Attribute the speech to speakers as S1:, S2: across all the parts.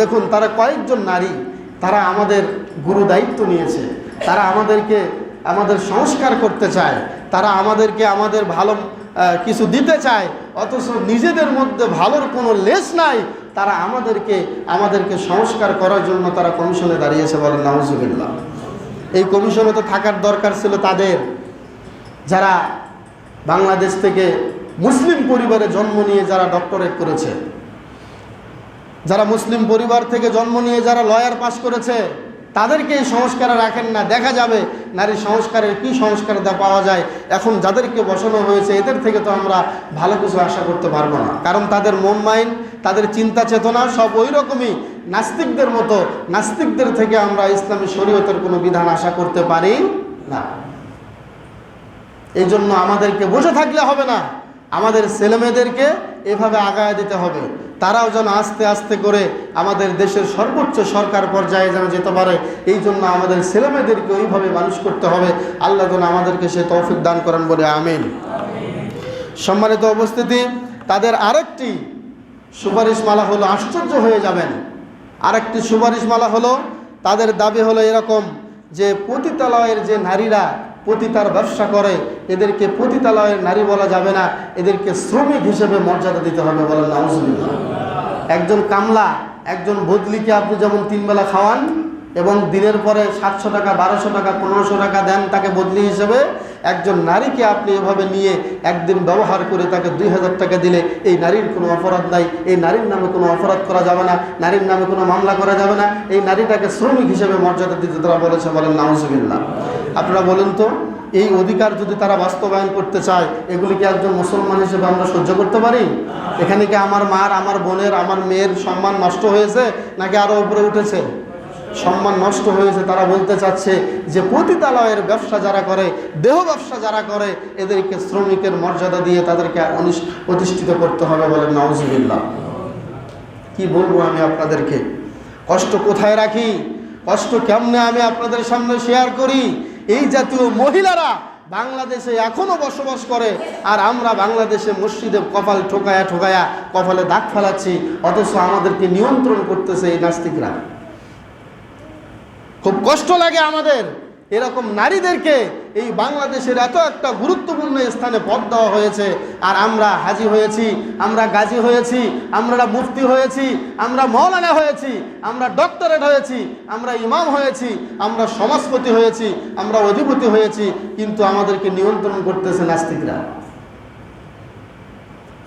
S1: দেখুন, তারা কয়েকজন নারী, তারা আমাদের গুরু দায়িত্ব নিয়েছে। তারা আমাদেরকে, আমাদের সংস্কার করতে চায়। তারা আমাদেরকে আমাদের ভালো কিছু দিতে চায়, অথচ নিজেদের মধ্যে ভালোর কোনো লেস নাই। তারা আমাদেরকে আমাদেরকে সংস্কার করার জন্য তারা কমিশনে দাঁড়িয়েছে বলেন নাউজুবিল্লাহ। এই কমিশনে তো থাকার দরকার ছিল তাদের। যারা বাংলাদেশ থেকে মুসলিম পরিবারে জন্ম নিয়ে যারা ডক্টরেট করেছে যারা মুসলিম পরিবার থেকে জন্ম নিয়ে যারা লয়ার পাস করেছে, তাদেরকে এই সংস্কারে রাখেন না। দেখা যাবে নারী সংস্কারের কি সংস্কার দা পাওয়া যায়। এখন যাদেরকে বসানো হয়েছে, এদের থেকে তো আমরা ভালো কিছু আশা করতে পারব না। কারণ তাদের মন মাইন্ড, তাদের চিন্তা চেতনা সব ওই রকমই। নাস্তিকদের মতো, নাস্তিকদের থেকে আমরা ইসলামী শরীয়তের কোনো বিধান আশা করতে পারি না। এই জন্য আমাদেরকে বসে থাকলে হবে না। আমাদের ছেলেমেয়েদেরকে এভাবে আগায় দিতে হবে। তারাও যেন আস্তে আস্তে করে আমাদের দেশের সর্বোচ্চ সরকার পর্যায়ে যেন যেতে পারে। এই জন্য আমাদের ছেলেমেয়েদেরকে ওইভাবে মানুষ করতে হবে। আল্লাহ যেন আমাদেরকে সে তৌফিক দান করেন বলে আমিন। সম্মানিত উপস্থিতি, তাদের আরেকটি সুপারিশমালা হলো আশ্চর্য হয়ে যাবেন। আরেকটি সুপারিশমালা হলো, তাদের দাবি হলো এরকম যে পতিতালয়ের যে নারীরা পতিতার ব্যবসা করে, এদেরকে পতিতালয়ের নারী বলা যাবে না, এদেরকে শ্রমিক হিসেবে মর্যাদা দিতে হবে বলেন নাউজুবিল্লাহ। একজন কামলা, একজন বদলিকে আপনি যেমন তিনবেলা খাওয়ান এবং দিনের পরে সাতশো টাকা, বারোশো টাকা, পনেরোশো টাকা দেন তাকে বদলি হিসেবে একজন নারীকে আপনি এভাবে নিয়ে একদিন ব্যবহার করে তাকে দুই হাজার টাকা দিলে এই নারীর কোনো অপরাধ নাই, এই নারীর নামে কোনো অপরাধ করা যাবে না, নারীর নামে কোনো মামলা করা যাবে না, এই নারীটাকে শ্রমিক হিসেবে মর্যাদা দিতে তারা বলেছে বলেন নাউজুবিল্লাহ। আপনারা বলেন তো, এই অধিকার যদি তারা বাস্তবায়ন করতে চায়, এগুলি কি একজন মুসলমান হিসেবে আমরা সহ্য করতে পারি? এখানে কি আমার মার, আমার বোনের, আমার মেয়ের সম্মান নষ্ট হয়েছে, নাকি আরও উপরে উঠেছে? সম্মান নষ্ট হয়েছে, তারা বলতে চাচ্ছে যে পতিতালয়ের ব্যবসা যারা করে, দেহ ব্যবসা যারা করে, এদেরকে শ্রমিকের মর্যাদা দিয়ে তাদেরকে প্রতিষ্ঠিত করতে হবে বলেন নওয়াজুবিল্লাহ কি বলব আমি আপনাদেরকে? কষ্ট কোথায় রাখি? কষ্ট কেমনে আমি আপনাদের সামনে শেয়ার করি? এই জাতীয় মহিলারা বাংলাদেশে এখনও বসবাস করে, আর আমরা বাংলাদেশে মসজিদে কপাল ঠোকায়া ঠোকায়া কপালে দাগ ফেলাচ্ছি, অথচ আমাদেরকে নিয়ন্ত্রণ করতেছে এই নাস্তিকরা। খুব কষ্ট লাগে আমাদের। এরকম নারীদেরকে এই বাংলাদেশের এত একটা গুরুত্বপূর্ণ স্থানে পদ দেওয়া হয়েছে। আর আমরা হাজি হয়েছি, আমরা গাজী হয়েছি আমরা মুফতি হয়েছি, আমরা মৌলানা হয়েছি, আমরা ডক্টরেট হয়েছি, আমরা ইমাম হয়েছি, আমরা সমাজপতি হয়েছি, আমরা অধিপতি হয়েছি, কিন্তু আমাদেরকে নিয়ন্ত্রণ করতেছে নাস্তিকরা।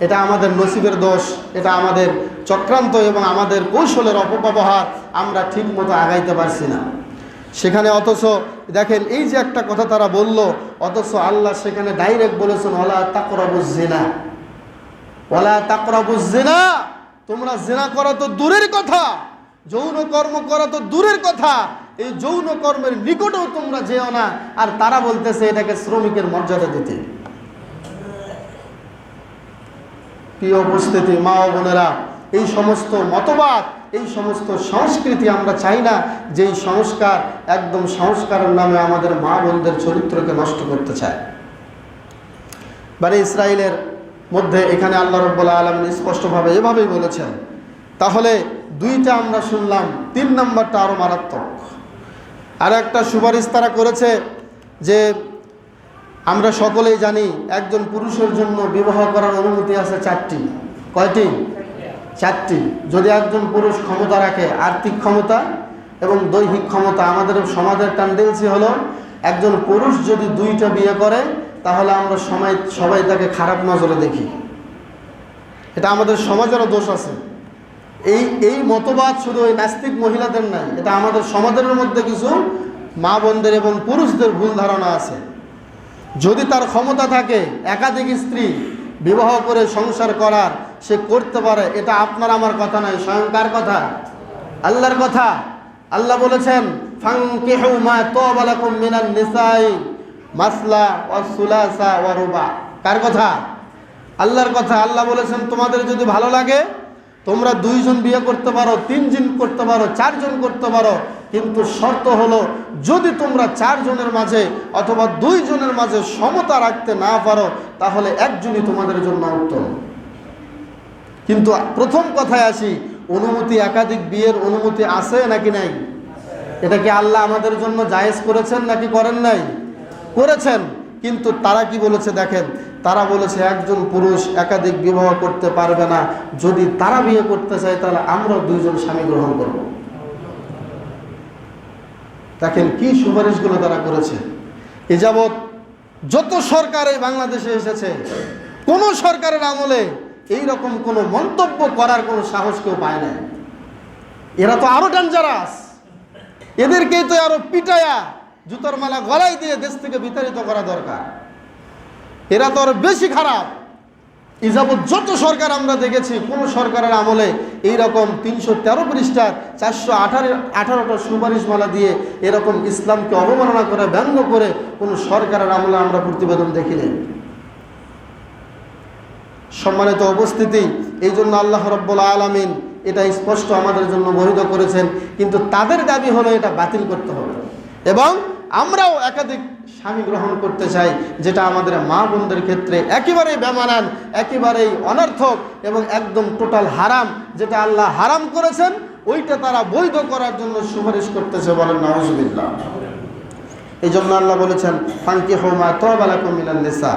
S1: এটা আমাদের নসিবের দোষ, এটা আমাদের চক্রান্ত এবং আমাদের কৌশলের অপব্যবহার আমরা ঠিক মতো আগাইতে পারছি না। সেখানে অথচ, দেখেন, এই যে একটা কথা তারা বলল, অথচ আল্লাহ সেখানে ডাইরেক্ট বলেছেন ওলা তাকরাবুজ জেনা ওলা তাকরাবুজ জেনা তোমরা জেনা করা তো দূরের কথা যৌন কর্ম করা তো দূরের কথা এই যৌন কর্মের নিকটেও তোমরা যেও না আর তারা বলতেছে এটাকে শ্রমিকের মর্যাদা দিতে প্রিয় উপস্থিতি মা বোনেরা এই সমস্ত মতবাদ, এই সমস্ত সংস্কৃতি আমরা চাই না যে এই সংস্কার একদম সংস্কারের নামে আমাদের মা বোনদের চরিত্রকে নষ্ট করতে চায়। মানে ইসরায়েলের মধ্যে এখানে আল্লাহ রব্বুল্লাহ আলমিন স্পষ্টভাবে এভাবেই বলেছেন, তাহলে দুইটা আমরা শুনলাম, তিন নম্বরটা আরও মারাত্মক। আর একটা সুপারিশ তারা করেছে যে আমরা সকলেই জানি একজন পুরুষের জন্য বিবাহ করার অনুমতি আছে চারটি। কয়টি? চারটি। যদি একজন পুরুষ ক্ষমতা রাখে, আর্থিক ক্ষমতা এবং দৈহিক ক্ষমতা, আমাদের সমাজের টেন্ডেন্সি হলো একজন পুরুষ যদি দুইটা বিয়ে করে, তাহলে আমরা সময় সবাই তাকে খারাপ নজরে দেখি। এটা আমাদের সমাজেরও দোষ আছে। এই এই মতবাদ শুধু ওই নাস্তিক মহিলাদের নাই, এটা আমাদের সমাজের মধ্যে কিছু মা বোনদের এবং পুরুষদের ভুল ধারণা আছে। যদি তার ক্ষমতা থাকে, একাধিক স্ত্রী বিবাহ করে সংসার করার সে করতে পারে, এটা আপনার আমার কথা নয়, স্বয়ং কার কথা? আল্লাহর কথা। আল্লাহ বলেছেন মা নিসাই, মাসলা রুবা। কার কথা? আল্লাহর কথা। আল্লাহ বলেছেন, তোমাদের যদি ভালো লাগে, তোমরা দুইজন বিয়ে করতে পারো, তিনজন করতে পারো, চারজন করতে পারো, কিন্তু শর্ত হলো, যদি তোমরা চারজনের মাঝে অথবা দুইজনের মাঝে সমতা রাখতে না পারো, তাহলে একজনই তোমাদের জন্য উত্তম। কিন্তু প্রথম কথায় আসি, অনুমতি একাধিক বিয়ের অনুমতি আছে নাকি নাই? এটা কি আল্লাহ আমাদের জন্য জায়েজ করেছেন নাকি করেন নাই? করেছেন, কিন্তু তারা কি বলেছে দেখেন, তারা বলেছে একজন পুরুষ একাধিক বিবাহ করতে পারবে না, যদি তারা বিয়ে করতে চায় তাহলে আমরা দুইজন স্বামী গ্রহণ করব। দেখেন কি সুপারিশগুলো তারা করেছে। এ যাবৎ যত সরকার এই বাংলাদেশে এসেছে, কোন সরকারের আমলে এই রকম কোনো মন্তব্য করার কোনো সাহস কেউ পায় না। এরা তো আরও ডেঞ্জারাস এদেরকেই তো আরও পিটায়া, জুতোর মালা গলায় দিয়ে দেশ থেকে বিতাড়িত করা দরকার। এরা তো আরও বেশি খারাপ। ইজাবত যত সরকার আমরা দেখেছি, কোন সরকারের আমলে এই রকম তিনশো তেরো পৃষ্ঠার চারশো আঠারো, আঠারোটা সুপারিশমালা দিয়ে এরকম ইসলামকে অবমাননা করে, ব্যঙ্গ করে কোনো সরকারের আমলে আমরা প্রতিবেদন দেখিনি। সম্মানিত উপস্থিতি এই জন্য আল্লাহ রব্বুল আলমিন এটা স্পষ্ট আমাদের জন্য বহিত করেছেন, কিন্তু তাদের দাবি হলো এটা বাতিল করতে হবে। এবং আমরাও একাধিক স্বামী গ্রহণ করতে চাই, যেটা আমাদের মা বোনদের ক্ষেত্রে একেবারেই বেমানান, একেবারেই অনর্থক এবং একদম টোটাল হারাম, যেটা আল্লাহ হারাম করেছেন, ওইটা তারা বৈধ করার জন্য সুপারিশ করতেছে বলেন নওয়াজবিল্লাহ এই জন্য আল্লাহ বলেছেন ফাঙ্কি হোমা তবালাকুম মিনান নিসা।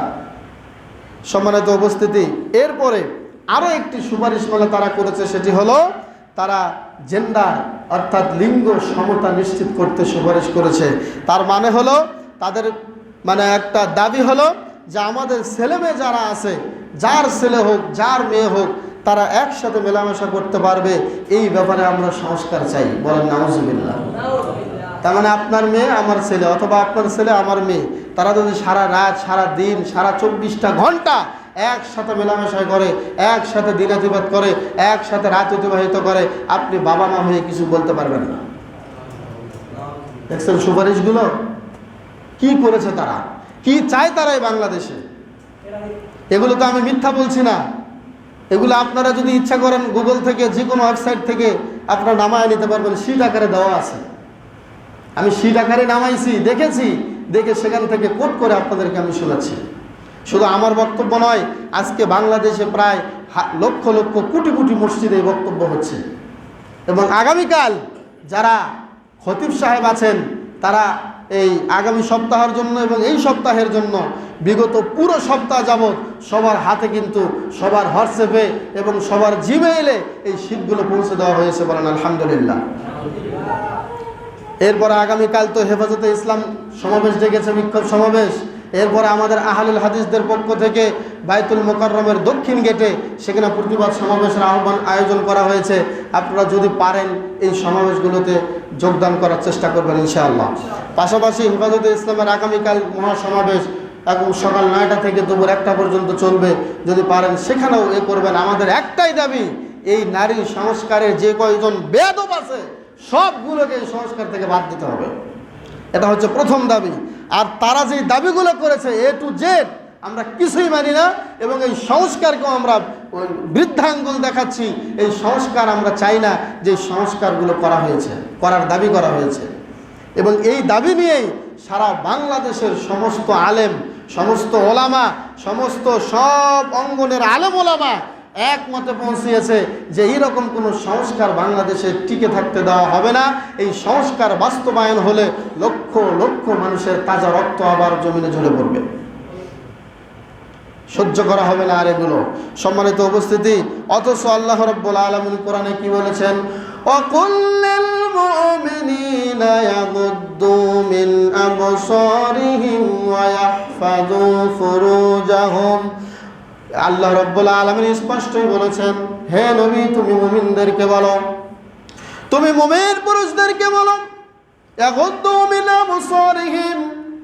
S1: সম্মানিত উপস্থিতি। এরপরে আরও একটি সুপারিশ সুপারিশমালা তারা করেছে, সেটি হলো তারা জেন্ডার অর্থাৎ লিঙ্গ সমতা নিশ্চিত করতে সুপারিশ করেছে। তার মানে হলো তাদের মানে একটা দাবি হলো যে আমাদের ছেলে মেয়ে যারা আছে, যার ছেলে হোক, যার মেয়ে হোক, তারা একসাথে মেলামেশা করতে পারবে। এই ব্যাপারে আমরা সংস্কার চাই। বলেন, নাউজুবিল্লাহ। তার মানে আপনার মেয়ে, আমার ছেলে, অথবা আপনার ছেলে, আমার মেয়ে। তারা যদি সারা রাত, সারা দিন, সারা চব্বিশটা ঘণ্টা একসাথে মেলামেশা করে, একসাথে দিনাতিবাদ করে, একসাথে রাত অতিবাহিত করে, আপনি বাবা মা হয়ে কিছু বলতে পারবেন না। দেখছেন সুপারিশগুলো? কি করেছে তারা? কি চায় তারা এই বাংলাদেশে? এগুলো তো আমি মিথ্যা বলছি না। এগুলো আপনারা যদি ইচ্ছা করেন গুগল থেকে যে কোনো ওয়েবসাইট থেকে আপনারা নামায় নিতে পারবেন। সিট আকারে দেওয়া আছে। আমি সিট আকারে নামাইছি, দেখেছি। দেখে সেখান থেকে কোট করে আপনাদেরকে আমি শোনাচ্ছি। শুধু আমার বক্তব্য নয়, আজকে বাংলাদেশে প্রায় লক্ষ লক্ষ কোটি কোটি মসজিদে বক্তব্য হচ্ছে। এবং আগামীকাল যারা খতিব সাহেব আছেন, তারা এই আগামী সপ্তাহের জন্য এবং এই সপ্তাহের জন্য বিগত পুরো সপ্তাহ যাবৎ সবার হাতে কিন্তু সবার হোয়াটসঅ্যাপে এবং সবার জিমেইলে এই শীতগুলো পৌঁছে দেওয়া হয়েছে বলেন আলহামদুলিল্লাহ। এরপরে আগামীকাল তো হেফাজতে ইসলাম সমাবেশ ডেকেছে, বিক্ষোভ সমাবেশ। এরপরে আমাদের আহলুল হাদিসদের পক্ষ থেকে বাইতুল মোকাররমের দক্ষিণ গেটে সেখানে প্রতিবাদ সমাবেশের আহ্বান আয়োজন করা হয়েছে। আপনারা যদি পারেন এই সমাবেশগুলোতে যোগদান করার চেষ্টা করবেন ইনশাআল্লাহ। পাশাপাশি হেফাজতে ইসলামের আগামীকাল মহাসমাবেশ এখন সকাল নয়টা থেকে দুপুর একটা পর্যন্ত চলবে। যদি পারেন সেখানেও এ করবেন। আমাদের একটাই দাবি, এই নারী সংস্কারের যে কয়জন বেদব আছে সবগুলোকে সংস্কার থেকে বাদ দিতে হবে। এটা হচ্ছে প্রথম দাবি। আর তারা যে দাবিগুলো করেছে এ টু জেড আমরা কিছুই মানি না এবং এই সংস্কারকেও আমরা বৃদ্ধাঙ্গুল দেখাচ্ছি। এই সংস্কার আমরা চাই না যে সংস্কারগুলো করা হয়েছে, করার দাবি করা হয়েছে। এবং এই দাবি নিয়েই সারা বাংলাদেশের সমস্ত আলেম, সমস্ত ওলামা, সমস্ত সব অঙ্গনের আলেম ওলামা একমতে পৌঁছিয়েছে যে এইরকম কোনো সংস্কার বাংলাদেশে টিকে থাকতে দেওয়া হবে না। এই সংস্কার বাস্তবায়ন হলে লক্ষ লক্ষ মানুষের তাজা রক্ত আবার জমিনে ঝরে পড়বে। সহ্য করা হবে না আর এগুলো। সম্মানিত উপস্থিতি, অথচ আল্লাহ রব্বুল আলমিন কোরআনে কি বলেছেন? অকুল্লিল আল্লাহ রব্বুল আলমিন স্পষ্টই বলেছেন, হে নবী, তুমি মুমিনদেরকে বলো। তুমি মুমিন পুরুষদেরকে বলো।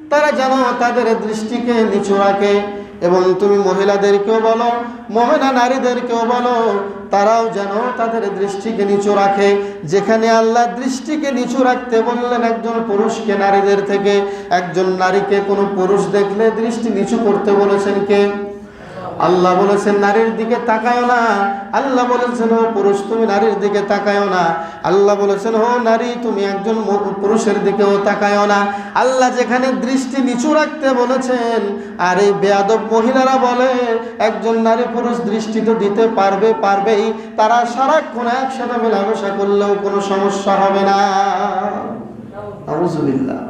S1: তারা যেন তাদের দৃষ্টিকে নিচু রাখে এবং তুমি মহিলাদেরকেও বলো, মহিলা নারীদেরকেও বলো। তারাও যেন তাদের দৃষ্টিকে নিচু রাখে। যেখানে আল্লাহ দৃষ্টিকে নিচু রাখতে বললেন, একজন পুরুষকে নারীদের থেকে, একজন নারীকে কোনো পুরুষ দেখলে দৃষ্টি নিচু করতে বলেছেন কে? আল্লাহ বলেছেন, নারীর দিকে তাকায়ও না। আল্লাহ বলেছেন, ও পুরুষ, তুমি নারীর দিকে তাকায়ও না। আল্লাহ বলেছেন, ও নারী, তুমি একজন পুরুষের দিকেও তাকায়ও না। আল্লাহ যেখানে দৃষ্টি নিচু রাখতে বলেছেন, আর এই বেয়াদব মহিলারা বলে, একজন নারী পুরুষ দৃষ্টি তো দিতে পারবে, পারবেই। তারা সারাক্ষণ একসাথে মেলামেশা করলেও কোনো সমস্যা হবে না। আউযুবিল্লাহ